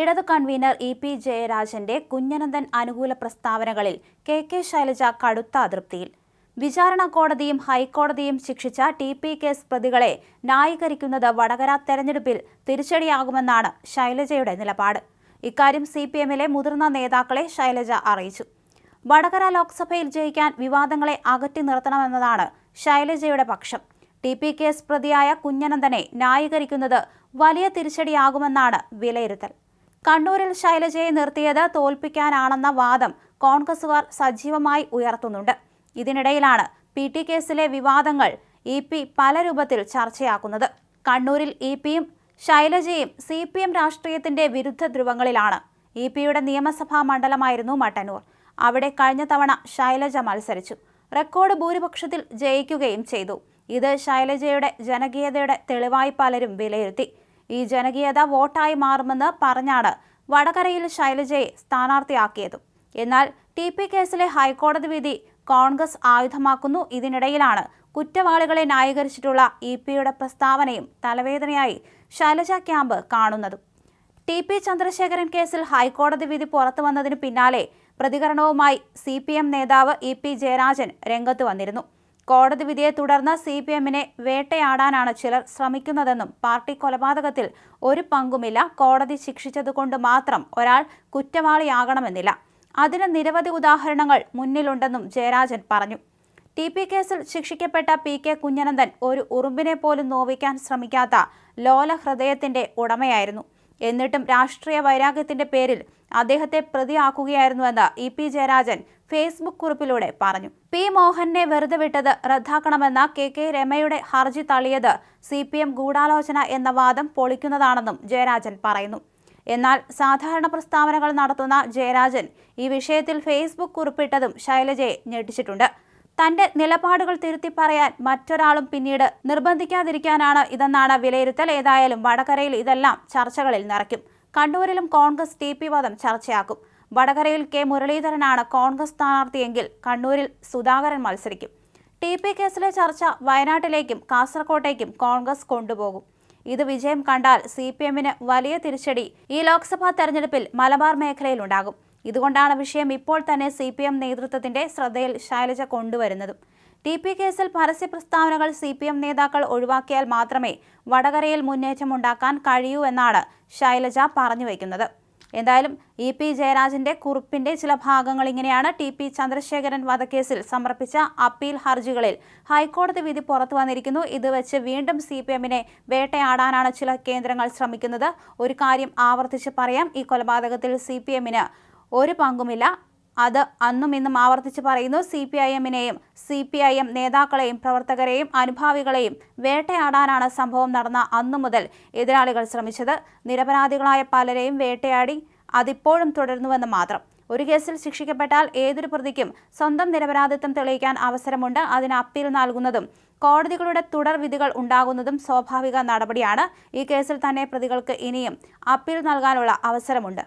ഇടതു convener E P ജയരാജന്റെ കുഞ്ഞനന്ദൻ അനുകൂല പ്രസ്താവനകളിൽ കെ കെ ശൈലജ കടുത്ത അതൃപ്തിയിൽ. വിചാരണ കോടതിയും ഹൈക്കോടതിയും ശിക്ഷിച്ച ടി പി കേസ് പ്രതികളെ ന്യായീകരിക്കുന്നത് വടകര തെരഞ്ഞെടുപ്പിൽ തിരിച്ചടിയാകുമെന്നാണ് ശൈലജയുടെ നിലപാട്. ഇക്കാര്യം സി പി എമ്മിലെ മുതിർന്ന നേതാക്കളെ ശൈലജ അറിയിച്ചു. വടകര ലോക്സഭയിൽ ജയിക്കാൻ വിവാദങ്ങളെ അകറ്റി നിർത്തണമെന്നതാണ് ശൈലജയുടെ പക്ഷം. ടി പി കേസ് പ്രതിയായ കുഞ്ഞനന്ദനെ ന്യായീകരിക്കുന്നത് വലിയ തിരിച്ചടിയാകുമെന്നാണ് വിലയിരുത്തൽ. കണ്ണൂരിൽ ശൈലജയെ നിർത്തിയത് തോൽപ്പിക്കാനാണെന്ന വാദം കോൺഗ്രസുകാർ സജീവമായി ഉയർത്തുന്നുണ്ട്. ഇതിനിടയിലാണ് പി ടി കേസിലെ വിവാദങ്ങൾ ഇ പി പല രൂപത്തിൽ ചർച്ചയാക്കുന്നത്. കണ്ണൂരിൽ ഇ പിയും ശൈലജയും സി പി എം രാഷ്ട്രീയത്തിന്റെ വിരുദ്ധ ധ്രുവങ്ങളിലാണ്. ഇ പിയുടെ നിയമസഭാ മണ്ഡലമായിരുന്നു മട്ടന്നൂർ. അവിടെ കഴിഞ്ഞ തവണ ശൈലജ മത്സരിച്ചു. റെക്കോർഡ് ഭൂരിപക്ഷത്തിൽ ജയിക്കുകയും ചെയ്തു. ഇത് ശൈലജയുടെ ജനകീയതയുടെ തെളിവായി പലരും വിലയിരുത്തി. ഈ ജനകീയത വോട്ടായി മാറുമെന്ന് പറഞ്ഞാണ് വടകരയിൽ ശൈലജയെ സ്ഥാനാർത്ഥിയാക്കിയതും. എന്നാൽ ടി പി കേസിലെ ഹൈക്കോടതി വിധി കോൺഗ്രസ് ആയുധമാക്കുന്നു. ഇതിനിടയിലാണ് കുറ്റവാളികളെ ന്യായീകരിച്ചിട്ടുള്ള ഇ പിയുടെ പ്രസ്താവനയും തലവേദനയായി ശൈലജ ക്യാമ്പ് കാണുന്നതും. ടി പി ചന്ദ്രശേഖരൻ കേസിൽ ഹൈക്കോടതി വിധി പുറത്തു വന്നതിന് പിന്നാലെ പ്രതികരണവുമായി സി പി എം നേതാവ് ഇ പി ജയരാജൻ രംഗത്ത് വന്നിരുന്നു. കോടതി വിധിയെ തുടർന്ന് സി പി എമ്മിനെ വേട്ടയാടാനാണ് ചിലർ ശ്രമിക്കുന്നതെന്നും പാർട്ടി കൊലപാതകത്തിൽ ഒരു പങ്കുമില്ല. കോടതി ശിക്ഷിച്ചതുകൊണ്ട് മാത്രം ഒരാൾ കുറ്റവാളിയാകണമെന്നില്ല. അതിന് നിരവധി ഉദാഹരണങ്ങൾ മുന്നിലുണ്ടെന്നും ജയരാജൻ പറഞ്ഞു. ടി പി കേസിൽ ശിക്ഷിക്കപ്പെട്ട പി കെ കുഞ്ഞനന്ദൻ ഒരു ഉറുമ്പിനെ പോലും നോവിക്കാൻ ശ്രമിക്കാത്ത ലോല ഹൃദയത്തിന്റെ ഉടമയായിരുന്നു. എന്നിട്ടും രാഷ്ട്രീയ വൈരാഗ്യത്തിന്റെ പേരിൽ അദ്ദേഹത്തെ പ്രതിയാക്കുകയായിരുന്നുവെന്ന് ഇ പി ജയരാജൻ ഫേസ്ബുക്ക് കുറിപ്പിലൂടെ പറഞ്ഞു. പി മോഹനെ വെറുതെ വിട്ടത് റദ്ദാക്കണമെന്ന കെ കെ രമയുടെ ഹർജി തള്ളിയത് സി പി എം ഗൂഢാലോചന എന്ന വാദം പൊളിക്കുന്നതാണെന്നും ജയരാജൻ പറയുന്നു. എന്നാൽ സാധാരണ പ്രസ്താവനകൾ നടത്തുന്ന ജയരാജൻ ഈ വിഷയത്തിൽ ഫേസ്ബുക്ക് കുറിപ്പിട്ടതും ശൈലജയെ ഞെട്ടിച്ചിട്ടുണ്ട്. തന്റെ നിലപാടുകൾ തിരുത്തി പറയാൻ മറ്റൊരാളും പിന്നീട് നിർബന്ധിക്കാതിരിക്കാനാണ് ഇതെന്നാണ് വിലയിരുത്തൽ. ഏതായാലും വടകരയിൽ ഇതെല്ലാം ചർച്ചകളിൽ നിറയ്ക്കും. കണ്ണൂരിലും കോൺഗ്രസ് ടി പി വാദം ചർച്ചയാക്കും. വടകരയിൽ കെ മുരളീധരനാണ് കോൺഗ്രസ് സ്ഥാനാർത്ഥിയെങ്കിൽ കണ്ണൂരിൽ സുധാകരൻ മത്സരിക്കും. ടി പി കേസിലെ ചർച്ച വയനാട്ടിലേക്കും കാസർകോട്ടേക്കും കോൺഗ്രസ് കൊണ്ടുപോകും. ഇത് വിജയം കണ്ടാൽ സി പി എമ്മിന് വലിയ തിരിച്ചടി ഈ ലോക്സഭാ തെരഞ്ഞെടുപ്പിൽ മലബാർ മേഖലയിൽ ഉണ്ടാകും ഇതുകൊണ്ടാണ് വിഷയം ഇപ്പോൾ തന്നെ സി പി എം നേതൃത്വത്തിന്റെ ശ്രദ്ധയിൽ ശൈലജ കൊണ്ടുവരുന്നതും. ടി പി കേസിൽ പരസ്യ പ്രസ്താവനകൾ സി പി എം നേതാക്കൾ ഒഴിവാക്കിയാൽ മാത്രമേ വടകരയിൽ മുന്നേറ്റമുണ്ടാക്കാൻ കഴിയൂ എന്നാണ് ശൈലജ പറഞ്ഞു വയ്ക്കുന്നത് എന്തായാലും ഇ പി ജയരാജന്റെ കുറിപ്പിന്റെ ചില ഭാഗങ്ങൾ ഇങ്ങനെയാണ് ടി പി ചന്ദ്രശേഖരൻ വധക്കേസിൽ സമർപ്പിച്ച അപ്പീൽ ഹർജികളിൽ. ഹൈക്കോടതി വിധി പുറത്തു വന്നിരിക്കുന്നു. ഇത് വെച്ച് വീണ്ടും സി പി എമ്മിനെ വേട്ടയാടാനാണ് ചില കേന്ദ്രങ്ങൾ ശ്രമിക്കുന്നത്. ഒരു കാര്യം ആവർത്തിച്ച് പറയാം. ഈ കൊലപാതകത്തിൽ സി പി എമ്മിന് ഒരു പങ്കുമില്ല. അത് അന്നും ഇന്നും ആവർത്തിച്ച് പറയുന്നു. സി പി ഐ എമ്മിനെയും സി പി ഐ എം നേതാക്കളെയും പ്രവർത്തകരെയും അനുഭാവികളെയും വേട്ടയാടാനാണ് സംഭവം നടന്ന അന്നു മുതൽ എതിരാളികൾ ശ്രമിച്ചത്. നിരപരാധികളായ പലരെയും വേട്ടയാടി അതിപ്പോഴും തുടരുന്നുവെന്ന് മാത്രം. ഒരു കേസിൽ ശിക്ഷിക്കപ്പെട്ടാൽ ഏതൊരു പ്രതിക്കും സ്വന്തം നിരപരാധിത്വം തെളിയിക്കാൻ അവസരമുണ്ട്. അതിന് അപ്പീൽ നൽകുന്നതും കോടതികളുടെ തുടർ വിധികൾ ഉണ്ടാകുന്നതും സ്വാഭാവിക നടപടിയാണ്. ഈ കേസിൽ തന്നെ പ്രതികൾക്ക് ഇനിയും അപ്പീൽ നൽകാനുള്ള അവസരമുണ്ട്.